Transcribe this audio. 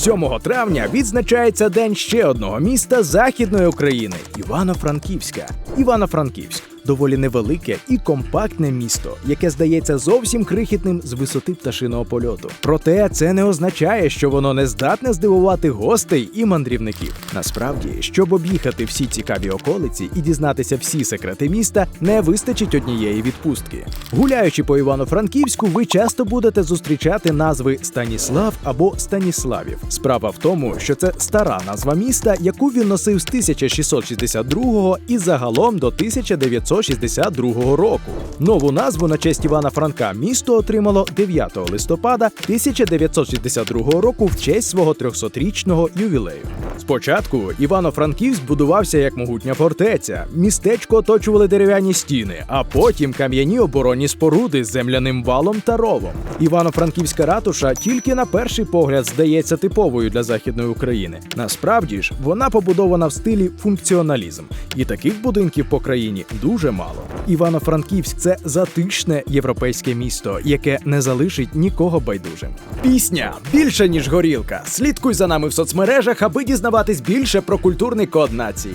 7 травня відзначається день ще одного міста Західної України Івано-Франківська. Івано-Франківськ доволі невелике і компактне місто, яке здається зовсім крихітним з висоти пташиного польоту. Проте це не означає, що воно не здатне здивувати гостей і мандрівників. Насправді, щоб об'їхати всі цікаві околиці і дізнатися всі секрети міста, не вистачить однієї відпустки. Гуляючи по Івано-Франківську, ви часто будете зустрічати назви Станіслав або Станіславів. Справа в тому, що це стара назва міста, яку він носив з 1662 і загалом до 1962 року. Нову назву на честь Івана Франка місто отримало 9 листопада 1962 року в честь свого 300-річного ювілею. Спочатку Івано-Франківськ будувався як могутня фортеця. Містечко оточували дерев'яні стіни, а потім кам'яні оборонні споруди з земляним валом та ровом. Івано-Франківська ратуша тільки на перший погляд здається типовою для західної України. Насправді ж вона побудована в стилі функціоналізм, і таких будинків по країні дуже мало. Івано-Франківськ це затишне європейське місто, яке не залишить нікого байдужим. Пісня більше ніж горілка. Слідкуй за нами в соцмережах, аби дізнаватись більше про культурний код нації.